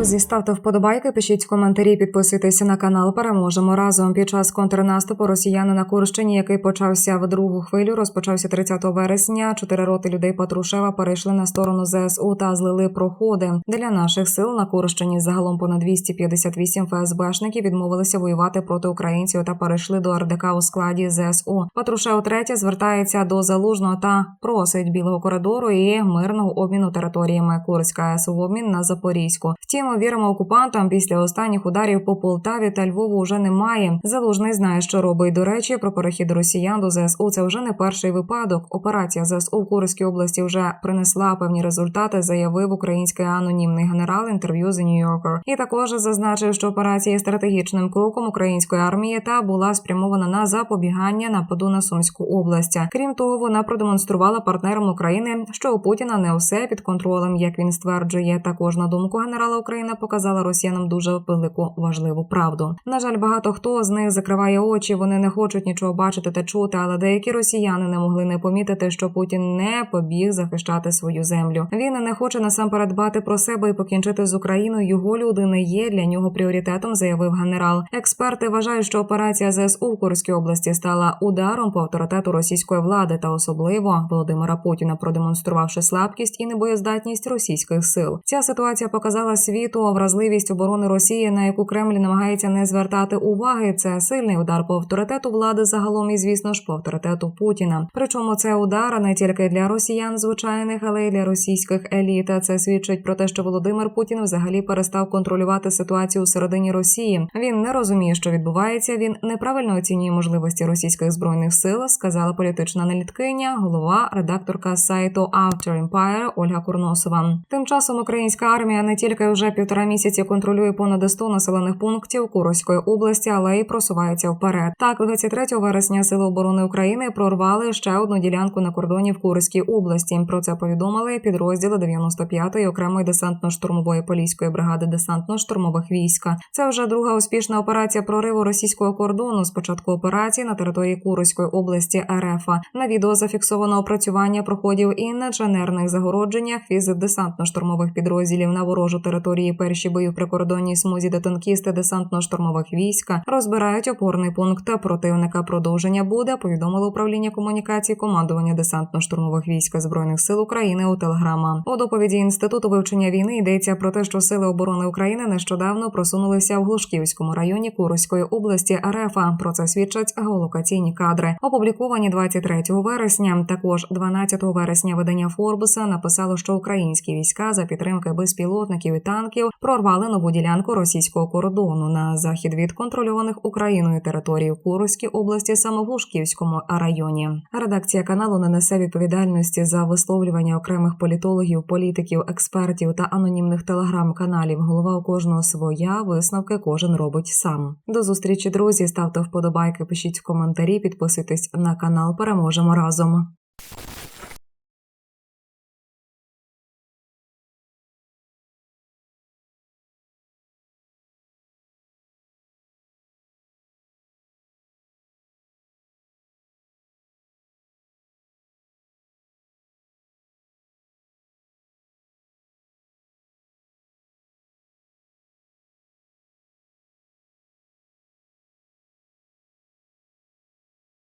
Друзі, ставте вподобайки, пишіть коментарі, підписуйтесь на канал. Переможемо разом. Під час контрнаступу росіяни на Курщині, який почався в другу хвилю, розпочався 30 вересня. Чотири роти людей Патрушева перейшли на сторону ЗСУ та злили проходи. Для наших сил на Курщині загалом понад 258 ФСБшників відмовилися воювати проти українців та перейшли до РДК у складі ЗСУ. Патрушев третє звертається до залужного та просить білого коридору і мирного обміну територіями Курська АЕС в обмін на Запорізьку. Втім, віримо окупантам після останніх ударів по Полтаві та Львову вже немає. Залужний знає, що робить. До речі, про перехід росіян до ЗСУ це вже не перший випадок. Операція ЗСУ в Курській області вже принесла певні результати. Заявив український анонімний генерал інтерв'ю The New Yorker. І також зазначив, що операція є стратегічним кроком української армії та була спрямована на запобігання нападу на Сумську область. Крім того, вона продемонструвала партнерам України, що у Путіна не все під контролем, як він стверджує. Також на думку генерала Україна показала росіянам дуже велику важливу правду. На жаль, багато хто з них закриває очі. Вони не хочуть нічого бачити та чути, але деякі росіяни не могли не помітити, що Путін не побіг захищати свою землю. Він не хоче насамперед дбати про себе і покінчити з Україною. Його люди не є для нього пріоритетом, заявив генерал. Експерти вважають, що операція ЗСУ в Курській області стала ударом по авторитету російської влади та особливо Володимира Путіна, продемонструвавши слабкість і небоєздатність російських сил. Ця ситуація показала світу вразливість оборони Росії, на яку Кремль намагається не звертати уваги. Це сильний удар по авторитету влади загалом і, звісно ж, по авторитету Путіна. Причому це удар не тільки для росіян звичайних, але й для російських еліт. Це свідчить про те, що Володимир Путін взагалі перестав контролювати ситуацію у середині Росії. Він не розуміє, що відбувається. Він неправильно оцінює можливості російських збройних сил, сказала політична аналіткиня, голова, редакторка сайту After Empire Ольга Курносова. Тим часом українська армія не тільки вже півтора місяці контролює понад 100 населених пунктів Курської області, але й просувається вперед. Так, 23 вересня Сили оборони України прорвали ще одну ділянку на кордоні в Курській області. Про це повідомили підрозділи 95-ї окремої десантно-штурмової поліської бригади десантно-штурмових війська. Це вже друга успішна операція прориву російського кордону. з початку операції на території Курської області РФ. На відео зафіксовано опрацювання проходів і на дженерних загородженнях із десантно-штурмових підрозділів на ворожу території. Перші бої в прикордонній смузі, де танкісти десантно-штурмових війська розбирають опорний пункт противника. Продовження буде повідомило управління комунікації командування десантно-штурмових військ збройних сил України у Телеграма. У доповіді інституту вивчення війни йдеться про те, що сили оборони України нещодавно просунулися в Глушківському районі Курської області РФ. Про це свідчать геолокаційні кадри, опубліковані 23 вересня. Також 12 вересня видання Форбуса написало, що українські війська за підтримки безпілотників і танків прорвали нову ділянку російського кордону на захід від контрольованих Україною території в Курській області, саме районі. Редакція каналу не несе відповідальності за висловлювання окремих політологів, політиків, експертів та анонімних телеграм-каналів. Голова у кожного своя висновки кожен робить сам. До зустрічі, друзі. Ставте вподобайки, пишіть коментарі, підписуйтесь на канал. Переможемо разом.